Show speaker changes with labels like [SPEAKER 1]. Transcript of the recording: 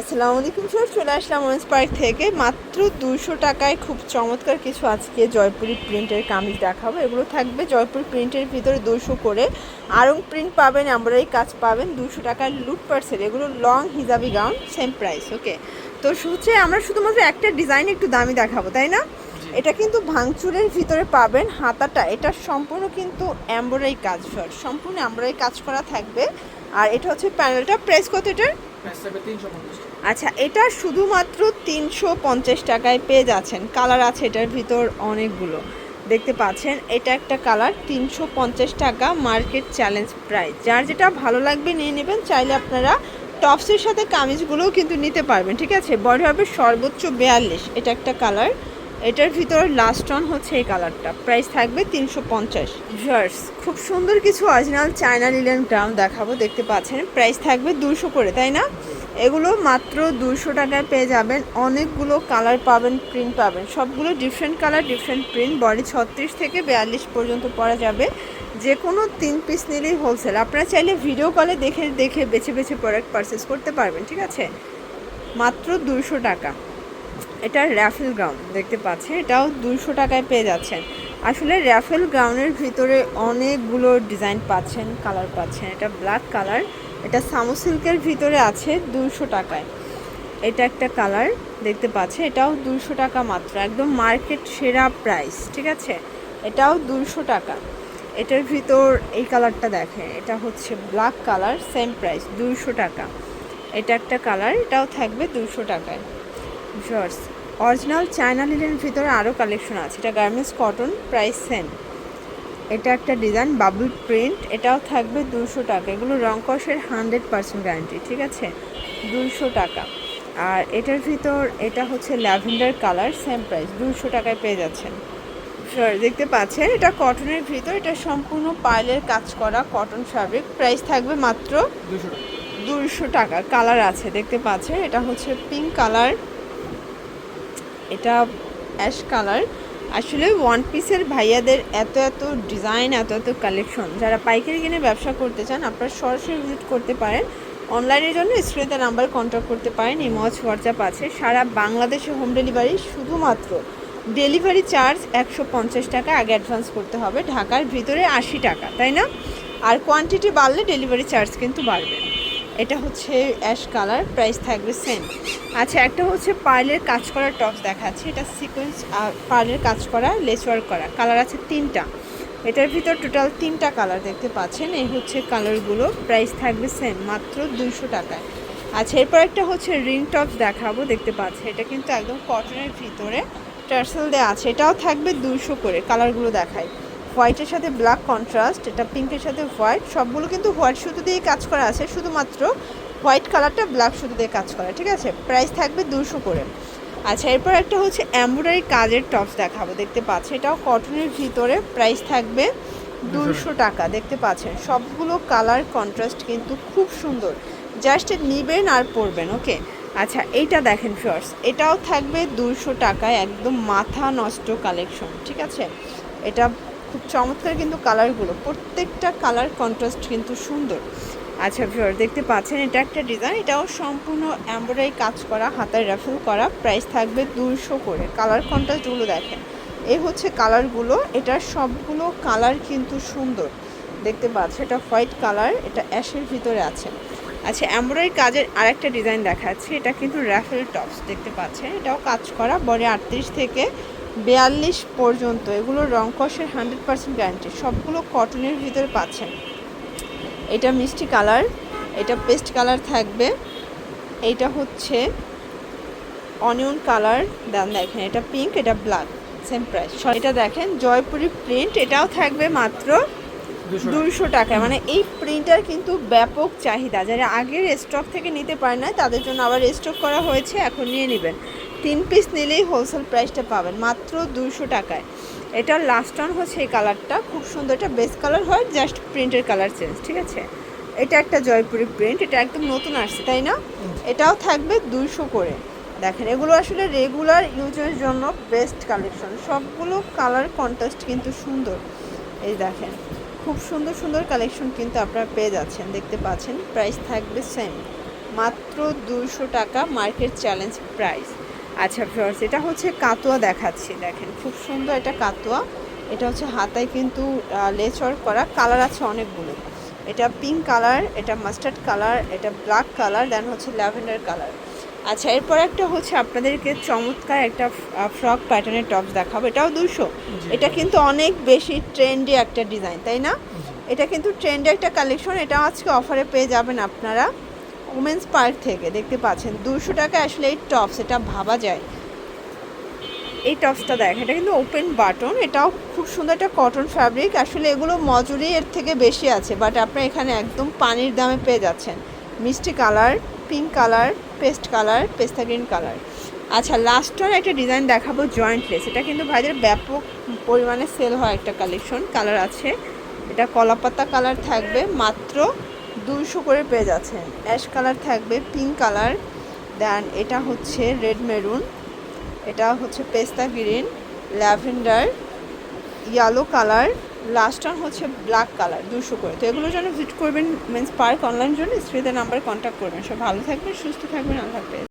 [SPEAKER 1] আসসালামু আলাইকুম স্যার চলে আসলাম ওয়েন্স পার্ক থেকে। মাত্র দুশো টাকায় খুব চমৎকার কিছু আজকে জয়পুরি প্রিন্টের কামিজ দেখাবো। এগুলো থাকবে জয়পুরি প্রিন্টের ভিতরে দুশো করে। আরং প্রিন্ট পাবেন আমরাই কাজ পাবেন দুশো টাকার লুট পার্সেল এগুলো লং হিজাবি গাউন সেম প্রাইস ওকে তো হচ্ছে আমরা শুধুমাত্র একটা ডিজাইন একটু দামি দেখাবো তাই না? এটা কিন্তু ভাঙচুরের ভিতরে পাবেন হাতাটা। এটা সম্পূর্ণ কিন্তু এমব্রয়ডারি কাজ সম্পূর্ণ এমব্রয়ডারি কাজ করা থাকবে। আর এটা হচ্ছে প্যানেলটা প্রেস কত এটার?
[SPEAKER 2] টাকা।
[SPEAKER 1] আচ্ছা এটা শুধুমাত্র তিনশো পঞ্চাশ টাকায় পেয়ে যাচ্ছেন। কালার আছে এটার ভিতর অনেকগুলো। দেখতে পাচ্ছেন, এটা একটা কালার, তিনশো পঞ্চাশ টাকা মার্কেট চ্যালেঞ্জ প্রাইস। যার যেটা ভালো লাগবে নিয়ে নেবেন, চাইলে আপনারা টপসের সাথে কামিজগুলোও কিন্তু নিতে পারবেন, ঠিক আছে? বডি হবে সর্বোচ্চ বেয়াল্লিশ, এটা একটা কালার। এটার ভিতর লাস্ট অন হচ্ছে এই কালারটা প্রাইস থাকবে তিনশো পঞ্চাশ। জার্স খুব সুন্দর কিছু অরিজিনাল চায়না লিলেন গ্রাম দেখাবো, দেখতে পাচ্ছেন। প্রাইস থাকবে দুশো করে, তাই না? এগুলো মাত্র দুশো টাকায় পেয়ে যাবেন। অনেকগুলো কালার পাবেন প্রিন্ট পাবেন। সবগুলো different colour different print body ছত্রিশ থেকে বিয়াল্লিশ পর্যন্ত পরা যাবে। যে কোনো তিন পিস নিলেই হোলসেল আপনারা চাইলে ভিডিও কলে দেখে দেখে বেছে বেছে প্রোডাক্ট পারচেস করতে পারবেন, ঠিক আছে? মাত্র দুশো টাকা। এটা র্যাফেল গ্রাউন্ড দেখতে পাচ্ছেন এটাও দুশো টাকায় পেয়ে যাচ্ছেন। আসলে র্যাফেল গ্রাউন্ডের ভিতরে অনেকগুলো ডিজাইন পাচ্ছেন, কালার পাচ্ছেন। এটা ব্ল্যাক কালার, এটা সামু সিল্কের ভিতরে আছে দুশো টাকায়। এটা একটা কালার, দেখতে পাচ্ছে। এটাও দুশো টাকা মাত্র, একদম মার্কেট সেরা প্রাইস, ঠিক আছে? এটাও দুশো টাকা। এটার ভিতর এই কালারটা দেখেন, এটা হচ্ছে ব্ল্যাক কালার সেম প্রাইস দুশো টাকা। এটা একটা কালার, এটাও থাকবে দুশো টাকায়। জর্স অরিজিনাল চায়না লিলের ভিতরে আরও কালেকশন আছে। এটা গার্মেন্টস কটন প্রাইস সেম এটা একটা ডিজাইন বাবুল প্রিন্ট এটাও থাকবে দুশো টাকা। এগুলো রং কষের হান্ড্রেড পার্সেন্ট গ্যারান্টি ঠিক আছে? দুশো টাকা। আর এটার ভিতর এটা হচ্ছে ল্যাভেন্ডার কালার সেম প্রাইস দুশো টাকায় পেয়ে যাচ্ছেন। দেখতে পাচ্ছেন? এটা কটনের ভিতর এটা সম্পূর্ণ পাইলের কাজ করা কটন ফ্যাব্রিক প্রাইস থাকবে মাত্র
[SPEAKER 2] দুশো
[SPEAKER 1] দুশো টাকা। কালার আছে দেখতে পাচ্ছেন? এটা হচ্ছে পিঙ্ক কালার এটা অ্যাশ কালার। আসলে ওয়ান পিসের ভাইয়াদের এত এত ডিজাইন এত এত কালেকশন যারা পাইকারি কিনে ব্যবসা করতে চান, আপনারা সরাসরি ভিজিট করতে পারেন। অনলাইনের জন্য স্ক্রিনে নাম্বার কন্ট্যাক্ট করতে পারেন। ইমজ হোয়াটসঅ্যাপ আছে। সারা বাংলাদেশে হোম ডেলিভারি শুধুমাত্র। ডেলিভারি চার্জ একশো পঞ্চাশ টাকা, আগে অ্যাডভান্স করতে হবে। ঢাকার ভিতরে আশি টাকা, তাই না? আর কোয়ান্টিটি বাড়লে ডেলিভারি চার্জ কিন্তু বাড়বে। এটা হচ্ছে অ্যাশ কালার, প্রাইস থাকবে সেম আচ্ছা একটা হচ্ছে পার্লের কাজ করা টপস দেখাচ্ছে। এটা সিকোয়েন্স পার্লের কাজ করা লেস ওয়ার্ক করা। কালার আছে তিনটা। এটার ভিতর টোটাল তিনটা কালার দেখতে পাচ্ছেন। এই হচ্ছে কালারগুলো প্রাইস থাকবে সেম মাত্র দুশো টাকায়। আচ্ছা এরপর একটা হচ্ছে রিং টপস দেখাবো, দেখতে পাচ্ছেন। এটা কিন্তু একদম কটনের ভিতরে টার্সেল দেওয়া আছে। এটাও থাকবে দুশো করে কালারগুলো দেখায়। হোয়াইটের সাথে ব্ল্যাক কন্ট্রাস্ট, এটা পিঙ্কের সাথে হোয়াইট, সবগুলো কিন্তু হোয়াইট সুতো দিয়ে কাজ করা আছে, শুধুমাত্র হোয়াইট কালারটা ব্ল্যাক সুতো দিয়ে কাজ করা, ঠিক আছে? প্রাইস থাকবে দুশো করে। আচ্ছা এরপর একটা হচ্ছে এমব্রয়ডারি কাজের টপস দেখাবো, দেখতে পাচ্ছি এটাও কটনের ভিতরে প্রাইস থাকবে দুশো টাকা, দেখতে পাচ্ছেন? সবগুলো কালার কন্ট্রাস্ট কিন্তু খুব সুন্দর। জাস্ট নিবেন আর পরবেন, ওকে? আচ্ছা এইটা দেখেন ফার্স এটাও থাকবে দুশো টাকায়, একদম মাথা নষ্ট কালেকশন, ঠিক আছে? এটা খুব চমৎকার কিন্তু কালারগুলো। প্রত্যেকটা কালার কন্ট্রাস্ট কিন্তু সুন্দর। আচ্ছা ভিওর দেখতে পাচ্ছেন এটা একটা ডিজাইন এটাও সম্পূর্ণ এমব্রয়ডারি কাজ করা হাতের রাফেল করা প্রাইস থাকবে দুশো করে। কালার কন্ট্রাস্টগুলো দেখেন। এই হচ্ছে কালারগুলো, এটার সবগুলো কালার কিন্তু সুন্দর। দেখতে পাচ্ছেন, এটা হোয়াইট কালার, এটা অ্যাশের ভিতরে আছে। আচ্ছা এমব্রয়ডারি কাজের আরেকটা ডিজাইন দেখাচ্ছি, এটা কিন্তু র্যাফেল টপস দেখতে পাচ্ছেন, এটাও কাজ করা বডি আটত্রিশ থেকে বিয়াল্লিশ পর্যন্ত এগুলো রং কষের হান্ড্রেড পার্সেন্ট গ্যারান্টি সবগুলো কটনের ভিতরে পাচ্ছেন। এটা মিষ্টি কালার এটা পেস্ট কালার থাকবে। এইটা হচ্ছে অনিয়ন কালার দাম দেখেন এটা পিঙ্ক এটা ব্ল্যাক সেম প্রাইস এটা দেখেন জয়পুরি প্রিন্ট এটাও থাকবে মাত্র
[SPEAKER 2] দুশো
[SPEAKER 1] টাকা। মানে এই প্রিন্টার কিন্তু ব্যাপক চাহিদা। যারা আগের স্টক থেকে নিতে পারে না তাদের জন্য আবার স্টক করা হয়েছে এখন নিয়ে নেবেন। তিন পিস নিলেই হোলসেল প্রাইসটা পাবেন, মাত্র দুশো টাকায়। এটার লাস্ট অন হচ্ছে এই কালারটা খুব সুন্দর। এটা বেস্ট কালার হয় জাস্ট প্রিন্টের কালার চেঞ্জ ঠিক আছে? এটা একটা জয়পুরি প্রিন্ট এটা একদম নতুন আসছে, তাই না? এটাও থাকবে দুশো করে। দেখেন, এগুলো আসলে রেগুলার ইউজের জন্য বেস্ট কালেকশন সবগুলো কালার কন্ট্রাস্ট কিন্তু সুন্দর। এই দেখেন, খুব সুন্দর সুন্দর কালেকশন কিন্তু আপনারা পেয়ে যাচ্ছেন, দেখতে পাচ্ছেন। প্রাইস থাকবে সেম মাত্র দুশো টাকা মার্কেট চ্যালেঞ্জ প্রাইস আচ্ছা ফ্লোর্স এটা হচ্ছে কাতোয়া দেখাচ্ছি দেখেন খুব সুন্দর এটা কাতুয়া। এটা হচ্ছে হাতায় কিন্তু লেচর করা কালার আছে অনেকগুলো। এটা পিঙ্ক কালার এটা মাস্টার্ড কালার এটা ব্ল্যাক কালার দেন হচ্ছে ল্যাভেন্ডার কালার আচ্ছা এরপর একটা হচ্ছে আপনাদেরকে চমৎকার একটা ফ্রক প্যাটার্নের টপস দেখাবো। এটাও দুশো এটা কিন্তু অনেক বেশি ট্রেন্ডি একটা ডিজাইন তাই না? এটা কিন্তু ট্রেন্ডি একটা কালেকশন এটা আজকে অফারে পেয়ে যাবেন আপনারা। উমেন্স পার্ক থেকে দেখতে পাচ্ছেন দুশো টাকা আসলে এই টপস, এটা ভাবা যায়। এই টপসটা দেখ এটা কিন্তু ওপেন বাটন, এটাও খুব সুন্দর একটা কটন ফ্যাব্রিক। আসলে এগুলো মজুরি এর থেকে বেশি আছে, বাট আপনারা এখানে একদম পানির দামে পেয়ে যাচ্ছেন। মিষ্টি colour, pink colour, paste colour, পেস্তা গ্রিন কালার। আচ্ছা লাস্টের একটা ডিজাইন দেখাবো জয়েন্টলেস এটা কিন্তু ভাইদের ব্যাপক পরিমাণে সেল হয় একটা কালেকশন কালার আছে। এটা কলাপাতা কালার থাকবে, মাত্র দুইশো করে পেজ আছে অ্যাশ কালার থাকবে পিঙ্ক কালার। দেন এটা হচ্ছে রেড মেরুন। এটা হচ্ছে পেস্তা green, lavender, yellow colour. Last হচ্ছে ব্ল্যাক কালার দুশো করে। তো এগুলোর জন্য ভিজিট করবেন মিন্স পার্ক অনলাইন জন্য, স্ত্রীদের নাম্বার কন্ট্যাক্ট করবেন। সব ভালো থাকবেন, সুস্থ থাকবেন, আল্লাহ হাফেজ।